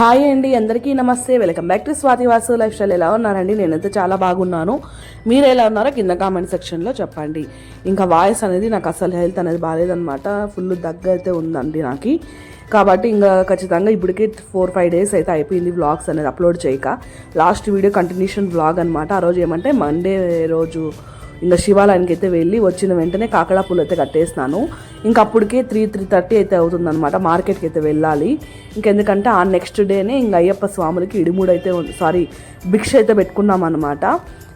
Hi అండి అందరికీ నమస్తే. Welcome back to Swathi Vasu life style. ఎలా ఉన్నారండి? నేనైతే చాలా బాగున్నాను. మీరు ఎలా ఉన్నారో కింద కామెంట్ సెక్షన్లో చెప్పండి. ఇంకా వాయిస్ అనేది నాకు అసలు హెల్త్ అనేది బాగాలేదనమాట ఫుల్ దగ్గ అయితే ఉందండి నాకు. కాబట్టి ఇంకా ఖచ్చితంగా ఇప్పటికే ఫోర్ ఫైవ్ డేస్ అయితే అయిపోయింది వ్లాగ్స్ అనేది అప్లోడ్ చేయక. లాస్ట్ వీడియో కంటిన్యూషన్ వ్లాగ్ అనమాట ఆ రోజు ఏమంటే మండే రోజు ఇంకా శివాలయానికి అయితే వెళ్ళి వచ్చిన వెంటనే కాకడా పూలు అయితే కట్టేసినాను. ఇంకా అప్పటికే త్రీ త్రీ థర్టీ అయితే అవుతుందన్నమాట. మార్కెట్కి అయితే వెళ్ళాలి. ఇంకెందుకంటే ఆ నెక్స్ట్ డేనే ఇంకా అయ్యప్ప స్వాములకి ఇడిముడు అయితే సారీ భిక్ష అయితే పెట్టుకున్నాం అనమాట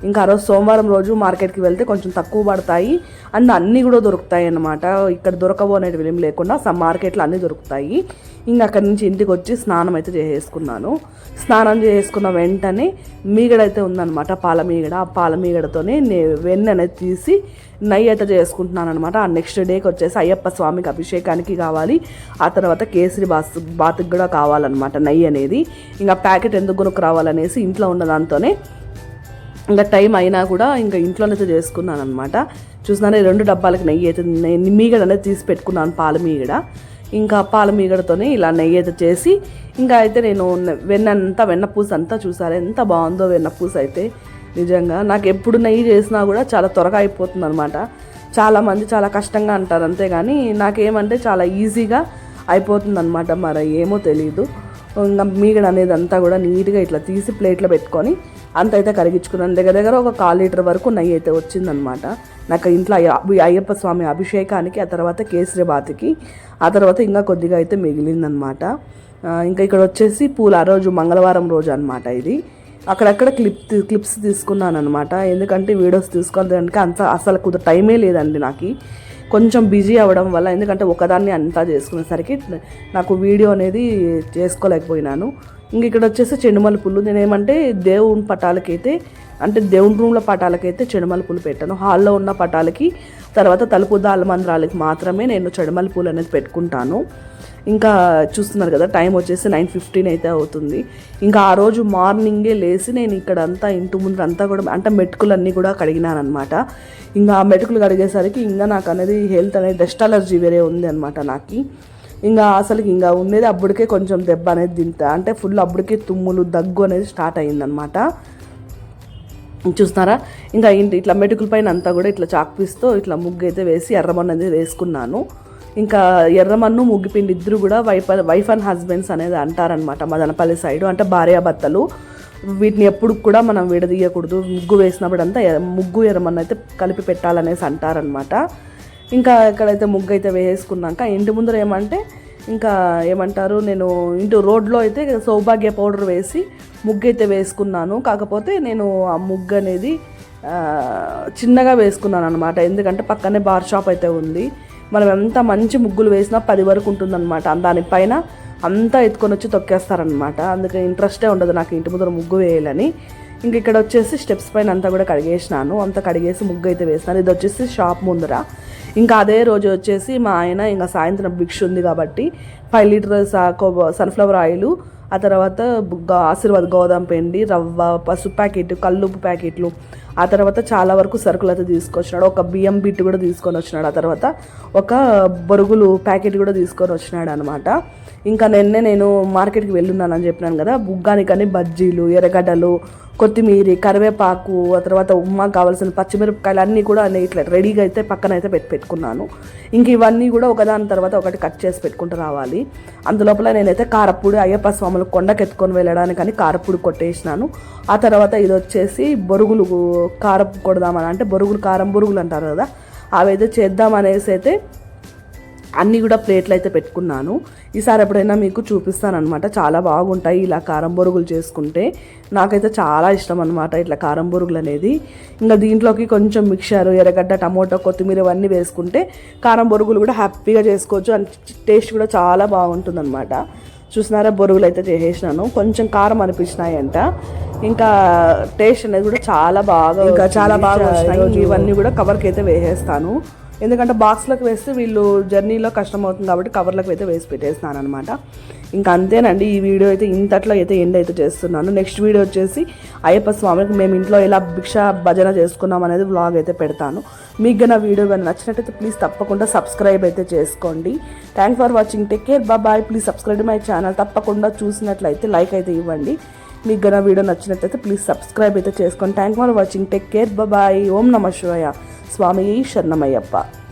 ఇంకా ఆ రోజు సోమవారం రోజు మార్కెట్కి వెళ్తే కొంచెం తక్కువ పడతాయి. అండ్ అన్నీ కూడా దొరుకుతాయి అన్నమాట ఇక్కడ దొరకవు అనేటివి ఏం లేకుండా సమ్ మార్కెట్లో అన్నీ దొరుకుతాయి. ఇంకా అక్కడి నుంచి ఇంటికి వచ్చి స్నానం అయితే చేసేసుకున్నాను. స్నానం చేసుకున్న వెంటనే మీగడ అయితే ఉందన్నమాట. పాల మీగడ. ఆ పాల మీగడతోనే నే వెన్న అనేది తీసి నెయ్యి అయితే చేసుకుంటున్నాను అనమాట ఆ నెక్స్ట్ డేకి వచ్చేసి అయ్యప్ప స్వామికి అభిషేకానికి కావాలి. ఆ తర్వాత కేసరి బాత్ బాత్కి కూడా కావాలన్నమాట నెయ్యి అనేది. ఇంకా ప్యాకెట్ ఎందుకు కొనుక్కు రావాలనేసి ఇంట్లో ఉన్న దాంతోనే ఇంకా టైం అయినా కూడా ఇంకా ఇంట్లోనైతే చేసుకున్నాను అనమాట చూసినాను రెండు డబ్బాలకి నెయ్యి అయితే మీగడ అనేది తీసి పెట్టుకున్నాను పాల మీగడ. ఇంకా పాల మీగడతోనే ఇలా నెయ్యి అయితే చేసి ఇంకా అయితే నేను వెన్న అంతా వెన్న పూస అంతా చూసారు ఎంత బాగుందో వెన్న పూస అయితే. నిజంగా నాకు ఎప్పుడు నెయ్యి చేసినా కూడా చాలా త్వరగా అయిపోతుంది అనమాట చాలామంది చాలా కష్టంగా అంటారు అంతేగాని నాకేమంటే చాలా ఈజీగా అయిపోతుంది అనమాట మరి ఏమో తెలియదు ఇంకా మీగడ అనేది అంతా కూడా నీట్గా ఇట్లా తీసి ప్లేట్లో పెట్టుకొని అంత అయితే కరిగించుకున్నాను. దగ్గర దగ్గర ఒక కాల్ లీటర్ వరకు నెయ్యి అయితే వచ్చిందనమాట నాకు ఇంట్లో అయ్యప్ప స్వామి అభిషేకానికి ఆ తర్వాత కేసరి బాతికి ఆ తర్వాత ఇంకా కొద్దిగా అయితే మిగిలిందనమాట ఇంకా ఇక్కడ వచ్చేసి పూలు ఆ రోజు మంగళవారం రోజు అనమాట ఇది. అక్కడక్కడ క్లిప్ క్లిప్స్ తీసుకున్నాను అనమాట ఎందుకంటే వీడియోస్ తీసుకోవడానికి అంత అసలు కుద టైమే లేదండి నాకు. కొంచెం బిజీ అవ్వడం వల్ల ఎందుకంటే ఒకదాన్ని అంతా చేసుకునేసరికి నాకు వీడియో అనేది చేసుకోలేకపోయినాను. ఇంక ఇక్కడ వచ్చేసి చెడుమల పుల్లు నేనేమంటే దేవుని పటాలకైతే అంటే దేవుని రూమ్ల పటాలకైతే చెడుమల పూలు పెట్టాను. హాల్లో ఉన్న పటాలకి తర్వాత తలుపు మందిరాలకి మాత్రమే నేను చెడుమల పూలు అనేది పెట్టుకుంటాను. ఇంకా చూస్తున్నారు కదా టైం వచ్చేసి నైన్ ఫిఫ్టీన్ అయితే అవుతుంది. ఇంకా ఆ రోజు మార్నింగే లేచి నేను ఇక్కడ అంతా ఇంటి ముందు అంతా కూడా అంటే మెటుకులన్నీ కూడా కడిగినాను అనమాట ఇంకా ఆ మెటుకులు కడిగేసరికి ఇంకా నాకు అనేది హెల్త్ అనేది డస్ట్ అలర్జీ వేరే ఉంది అనమాట నాకు. ఇంకా అసలు ఇంకా ఉండేది అప్పటికే కొంచెం దెబ్బ అనేది తింటా. అంటే ఫుల్ అప్పటికే తుమ్ములు దగ్గు అనేది స్టార్ట్ అయిందనమాట చూస్తున్నారా ఇంకా ఇంటి ఇట్లా మెటుకుల పైన అంతా కూడా ఇట్లా చాక్పీస్తో ఇట్లా ముగ్గు అయితే వేసి ఎర్రమన్నది అనేది వేసుకున్నాను. ఇంకా ఎర్రమన్ను ముగ్గిపిండి ఇద్దరు కూడా వైఫ్ వైఫ్ అండ్ హస్బెండ్స్ అనేది అంటారనమాట మదనపల్లి సైడ్. అంటే భార్యాభర్తలు వీటిని ఎప్పుడు కూడా మనం విడదీయకూడదు. ముగ్గు వేసినప్పుడు అంతా ముగ్గు ఎర్రమన్ను అయితే కలిపి పెట్టాలనేసి అంటారనమాట ఇంకా ఇక్కడైతే ముగ్గు అయితే వేసుకున్నాక ఇంటి ముందర ఏమంటే ఇంకా ఏమంటారు నేను ఇంటి రోడ్లో అయితే సౌభాగ్య పౌడర్ వేసి ముగ్గు అయితే వేసుకున్నాను. కాకపోతే నేను ఆ ముగ్గు అనేది చిన్నగా వేసుకున్నాను అనమాట ఎందుకంటే పక్కనే బార్ షాప్ అయితే ఉంది. మనం ఎంత మంచి ముగ్గులు వేసినా పది వరకు ఉంటుందన్నమాట. దానిపైన అంతా ఎత్తుకొని వచ్చి తొక్కేస్తారనమాట అందుకే ఇంట్రెస్టే ఉండదు నాకు ఇంటి ముందర ముగ్గు వేయాలని. ఇంక ఇక్కడ వచ్చేసి స్టెప్స్ పైన అంతా కూడా కడిగేసినాను. అంతా కడిగేసి ముగ్గు అయితే వేసినాను. ఇది వచ్చేసి షాప్ ముందర. ఇంకా అదే రోజు వచ్చేసి మా ఆయన ఇంకా సాయంత్రం భిక్ష ఉంది కాబట్టి ఫైవ్ లీటర్స్ సన్ఫ్లవర్ ఆయిల్ ఆ తర్వాత ఆశీర్వాద్ గోదాం పిండి రవ్వ పసుపు ప్యాకెట్ కల్లుప్పు ప్యాకెట్లు ఆ తర్వాత చాలా వరకు సరుకులు అయితే తీసుకొచ్చినాడు. ఒక బియ్యం బిట్ కూడా తీసుకొని వచ్చినాడు ఆ తర్వాత. ఒక బొరుగులు ప్యాకెట్ కూడా తీసుకొని వచ్చినాడు అనమాట ఇంకా నిన్నే నేను మార్కెట్కి వెళ్ళున్నానని చెప్పినాను కదా. బుగ్గానికని బజ్జీలు ఎర్రగడ్డలు కొత్తిమీర కరివేపాకు ఆ తర్వాత ఉమ్మా కావాల్సిన పచ్చిమిరపకాయలు అన్నీ కూడా అన్ని ఇట్లా రెడీగా అయితే పక్కన అయితే పెట్టి పెట్టుకున్నాను. ఇంక ఇవన్నీ కూడా ఒకదాని తర్వాత ఒకటి కట్ చేసి పెట్టుకుంటూ రావాలి. అందులోపల నేనైతే కారపూడి అయ్యప్ప స్వాములు కొండకెత్తుకొని వెళ్ళడానికని కారపూడి కొట్టేసినాను. ఆ తర్వాత ఇది వచ్చేసి బొరుగులు కారం కొడదామని అంటే బొరుగులు కారం బొరుగులు అంటారు కదా అవి అయితే చేద్దామనేసి అయితే అన్నీ కూడా ప్లేట్లు అయితే పెట్టుకున్నాను. ఈసారి ఎప్పుడైనా మీకు చూపిస్తానమాట చాలా బాగుంటాయి ఇలా కారం బొరుగులు చేసుకుంటే. నాకైతే చాలా ఇష్టం అనమాట ఇట్లా కారం బొరుగులు అనేది. ఇంకా దీంట్లోకి కొంచెం మిక్చర్ ఎర్రగడ్డ టమోటో కొత్తిమీర ఇవన్నీ వేసుకుంటే కారం బొరుగులు కూడా హ్యాపీగా చేసుకోవచ్చు. అండ్ టేస్ట్ కూడా చాలా బాగుంటుంది అనమాట చూసినారా? బొరుగులు అయితే చేసేసినాను. కొంచెం కారం అనిపించినాయంట. ఇంకా టేస్ట్ అనేది కూడా చాలా బాగా ఇంకా చాలా బాగా ఇవన్నీ కూడా కవర్కి అయితే వేసేస్తాను. ఎందుకంటే బాక్స్లోకి వేస్తే వీళ్ళు జర్నీలో కష్టం అవుతుంది కాబట్టి కవర్లకు అయితే వేసి పెట్టేస్తున్నాను అనమాట ఇంకా అంతేనండి ఈ వీడియో అయితే ఇంతట్లో అయితే ఎండ్ అయితే చేస్తున్నాను. నెక్స్ట్ వీడియో వచ్చేసి అయ్యప్ప స్వామికి మేము ఇంట్లో ఎలా భిక్ష భజన చేసుకున్నాం అనేది వ్లాగ్ అయితే పెడతాను. మీకు గన వీడియో కానీ నచ్చినట్టయితే ప్లీజ్ తప్పకుండా సబ్స్క్రైబ్ అయితే చేసుకోండి. Thanks for watching take care bye please subscribe my channel తప్పకుండా చూసినట్లయితే లైక్ అయితే ఇవ్వండి. మీకు గన వీడియో నచ్చినట్లయితే ప్లీజ్ సబ్స్క్రైబ్ అయితే చేసుకోండి. Thank for watching take care bye ఓం నమ శివాయ. స్వామి శరణమయ్యప్ప